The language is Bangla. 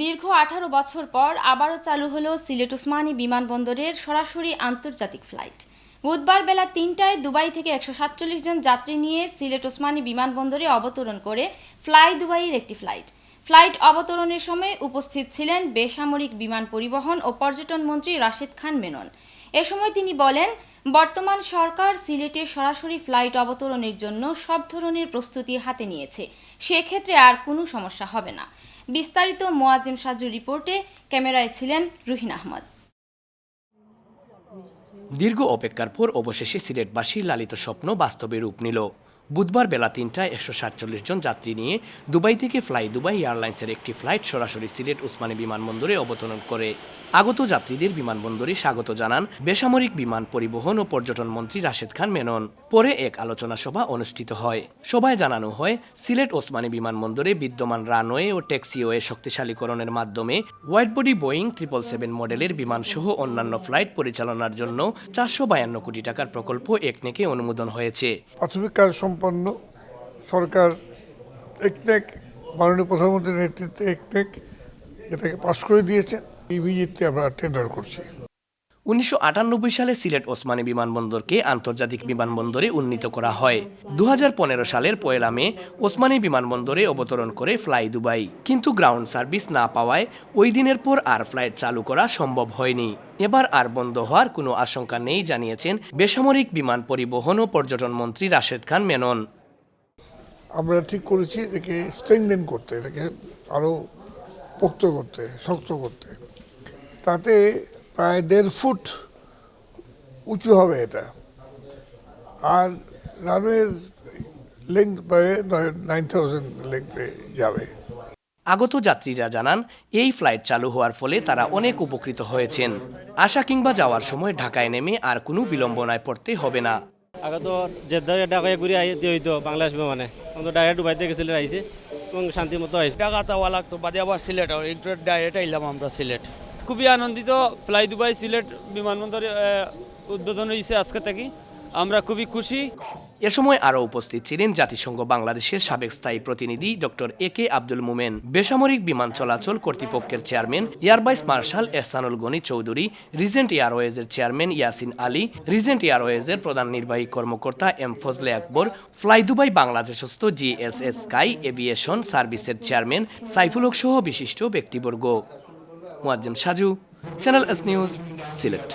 দীর্ঘ আঠারো বছর পর আবারও চালু হলো সিলেট ওসমানী বিমানবন্দরের সরাসরি আন্তর্জাতিক ফ্লাইট। বুধবার বেলা তিনটায় দুবাই থেকে একশো সাতচল্লিশ জন যাত্রী নিয়ে সিলেট ওসমানী বিমানবন্দরে অবতরণ করে ফ্লাই দুবাইয়ের একটি ফ্লাইট। ফ্লাইট অবতরণের সময় উপস্থিত ছিলেন বেসামরিক বিমান পরিবহন ও পর্যটন মন্ত্রী রাশেদ খান মেনন। এ সময় তিনি বলেন, বর্তমান সরকার সিলেটে সরাসরি ফ্লাইট অবতরণের জন্য সব ধরনের প্রস্তুতি হাতে নিয়েছে। সেক্ষেত্রে আর কোনো সমস্যা হবে না। বিস্তারিত মোয়াজিম সাজু রিপোর্টে ক্যামেরায় ছিলেন রুহিন আহমদ। দীর্ঘ অপেক্ষার পর অবশেষে সিলেটবাসীর লালিত স্বপ্ন বাস্তবে রূপ নিল। বুধবার বেলা তিনটায় একশো সাতচল্লিশ জন যাত্রী নিয়ে দুবাই থেকে ফ্লাই দুবাই এয়ারলাইন্সের একটি ফ্লাইট সরাসরি সিলেট ওসমানী বিমানবন্দরে অবতরণ করে। আগত যাত্রীদের বিমানবন্দরে স্বাগত জানান বেসামরিক বিমান পরিবহন ও পর্যটন মন্ত্রী রাশেদ খান মেনন। পরে এক আলোচনা সভা অনুষ্ঠিত হয়। সভায় জানানো হয়, সিলেট ওসমানী বিমানবন্দরে বিদ্যমান রানওয়ে ও ট্যাক্সিওয়ে শক্তিশালীকরণের মাধ্যমে wide body Boeing triple seven মডেলের বিমানসহ অন্যান্য ফ্লাইট পরিচালনার জন্য চারশো বায়ান্ন কোটি টাকার প্রকল্প একনেকে অনুমোদন হয়েছে। প্রাথমিক কাজ সম্পন্ন সরকার একনেক, মাননীয় প্রধানমন্ত্রীর নেতৃত্বে একনেক এটাকে পাশ করে দিয়েছেন। ইমিডিয়েটলি আমরা টেন্ডার করছি। উনিশশো সালে সিলেট ওসমানী বিমানবন্দরকে আন্তর্জাতিক বিমানবন্দরে উন্নীত করা হয়। দু হাজার পনেরো সালের পয়লা মে ওসমানী বিমানবন্দরে অবতরণ করে ফ্লাই দুবাই। কিন্তু গ্রাউন্ড সার্ভিস না পাওয়ায় ওই দিনের পর আর ফ্লাইট চালু করা সম্ভব হয়নি। এবার আর বন্ধ হওয়ার কোনো আশঙ্কা নেই, জানিয়েছেন বেসামরিক বিমান পরিবহন ও পর্যটন মন্ত্রী রাশেদ খান মেনন। আমরা ঠিক করেছি এটাকে স্ট্রেংদেন করতে, এটাকে আরও পোক্ত করতে, শক্ত করতে। তাতে প্রায় দেড় ফুট উঁচু হবে এটা। আর রানওয়ের লেংথ প্রায় নাইন থাউজেন্ড যাবে। আগত যাত্রীরা জানান এই ফ্লাইট চালু হওয়ার ফলে তারা অনেক উপকৃত হয়েছেন। আসা কিংবা যাওয়ার সময় ঢাকায় নেমে আর কোনো বিলম্বনায় পড়তে হবে না। আগত তো জেদ্দা ঢাকায় ঘুরে আইতে হইতো বাংলাদেশ বিমানে। তো ডাইরেক্ট ডুবাইতে গেছিলে আইছে এবং শান্তি মতো আইছে। ঢাকা তাওয়া লাগতো বাদে আবার সিলেট। আর একটু ডাইরেক্ট আইলাম আমরা সিলেট। খুবই আনন্দিত। ফ্লাই দুবাই সিলেট বিমানবন্দরে উদ্বোধন হয়েছে আজকে থেকে। আমরা খুবই খুশি। এ সময় আরও উপস্থিত ছিলেন জাতিসংঘ বাংলাদেশের সাবেক স্থায়ী প্রতিনিধি ডক্টর এ কে আব্দুল মোমেন। বেসামরিক বিমান চলাচল কর্তৃপক্ষের chairman air vice marshal Ehsanul Gani Chowdhury, Regent এয়ারওয়েজের chairman Yasin Ali, Regent এয়ারওয়েজের প্রধান নির্বাহী কর্মকর্তা M Fazle Akbar, Fly Dubai বাংলাদেশস্থ GSS sky aviation সার্ভিসের চেয়ারম্যান সাইফুল হক সহ বিশিষ্ট ব্যক্তিবর্গ। Muazzem Saju Channel S News Sylhet.